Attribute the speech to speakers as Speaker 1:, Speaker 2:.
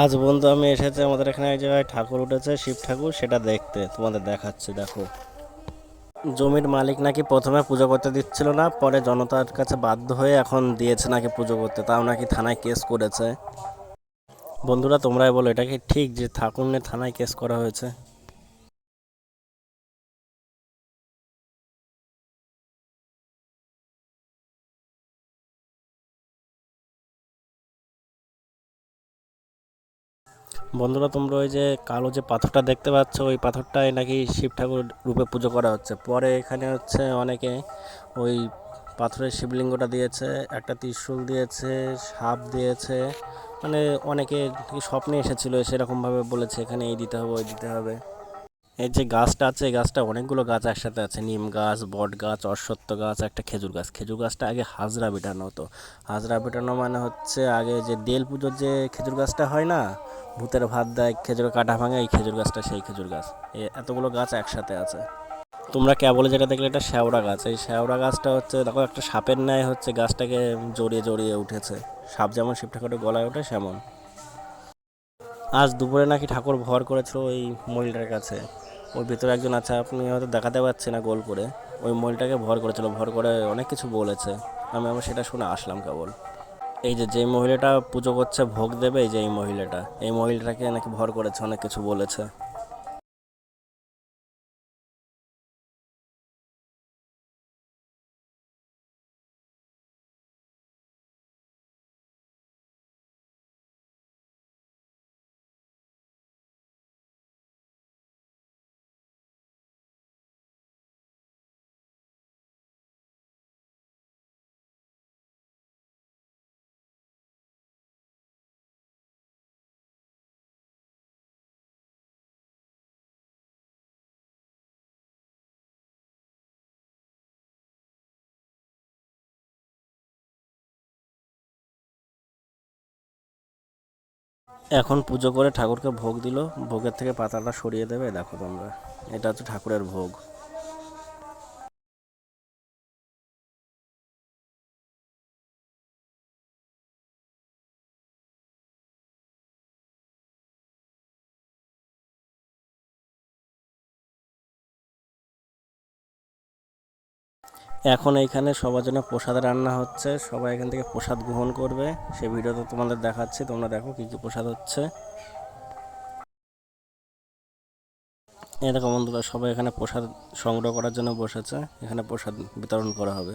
Speaker 1: আজ বন্ধু আমি এসেছি, আমাদের এখানে এক জায়গায় ঠাকুর উঠেছে, শিব ঠাকুর, সেটা দেখতে, তোমাদের দেখাচ্ছি, দেখো। জমির মালিক নাকি প্রথমে পুজো করতে দিচ্ছিল না, পরে জনতার কাছে বাধ্য হয়ে এখন দিয়েছে নাকি পুজো করতে, তাও নাকি থানায় কেস করেছে। বন্ধুরা, তোমরাই বলো, এটা কি ঠিক যে ঠাকুর নিয়ে থানায় কেস করা হয়েছে? বন্ধুরা, তোমরা ওই যে কালো যে পাথরটা দেখতে পাচ্ছ, ওই পাথরটাই নাকি শিব ঠাকুর রূপে পুজো করা হচ্ছে। পরে এখানে হচ্ছে অনেকে ওই পাথরের শিবলিঙ্গটা দিয়েছে, একটা ত্রিশূল দিয়েছে, সাপ দিয়েছে। মানে অনেকে স্বপ্নে এসেছিল, সেরকমভাবে বলেছে, এখানে এই দিতে হবে, ওই দিতে হবে। এই যে গাছটা আছে, এই গাছটা অনেকগুলো গাছ একসাথে আছে। নিম গাছ, বট গাছ, অশ্বত্থ গাছ, একটা খেজুর গাছ। খেজুর গাছটা আগে হাজরা বেটানো হতো। হাজরা বেটানো মানে হচ্ছে আগে যে দেল পুজোর যে খেজুর গাছটা হয় না, ভূতের ভাত দেয়, খেজুর কাটা ভাঙে, এই খেজুর গাছটা সেই খেজুর গাছ। এতগুলো গাছ একসাথে আছে। তোমরা কেবলে যেটা দেখলে এটা শ্যাওড়া গাছ। এই শ্যাওড়া গাছটা হচ্ছে, দেখো একটা সাপের ন্যায় হচ্ছে গাছটাকে জড়িয়ে জড়িয়ে উঠেছে। সাপ যেমন শিব ঠাকুরের গলায় ওঠে, সেমন। আজ দুপুরে নাকি ঠাকুর ভর করেছিল ওই মহিলাটার কাছে। ওর ভিতরে একজন আছে, আপনি হয়তো দেখাতে পাচ্ছেন না গোল করে। ওই মহিলাটাকে ভর করেছিল, ভর করে অনেক কিছু বলেছে। আমি আবার সেটা শুনে আসলাম কেবল। এই যে, যেই মহিলাটা পুজো করছে, ভোগ দেবে এই যে এই মহিলাটা। এই মহিলাটাকে নাকি ভর করেছে, অনেক কিছু বলেছে। এখন পুজো করে ঠাকুরকে ভোগ দিল, ভোগের থেকে পাতাটা সরিয়ে দেবে, দেখো তোমরা। এটা হচ্ছে ঠাকুরের ভোগ। এখন এইখানে সবার জন্য প্রসাদ রান্না হচ্ছে। সবাই এখান থেকে প্রসাদ গ্রহণ করবে। সেই ভিডিওতে তোমাদের দেখাচ্ছি। তোমরা দেখো কী কী প্রসাদ হচ্ছে। দেখো বন্ধুরা, সবাই এখানে প্রসাদ সংগ্রহ করার জন্য বসেছে। এখানে প্রসাদ বিতরণ করা হবে।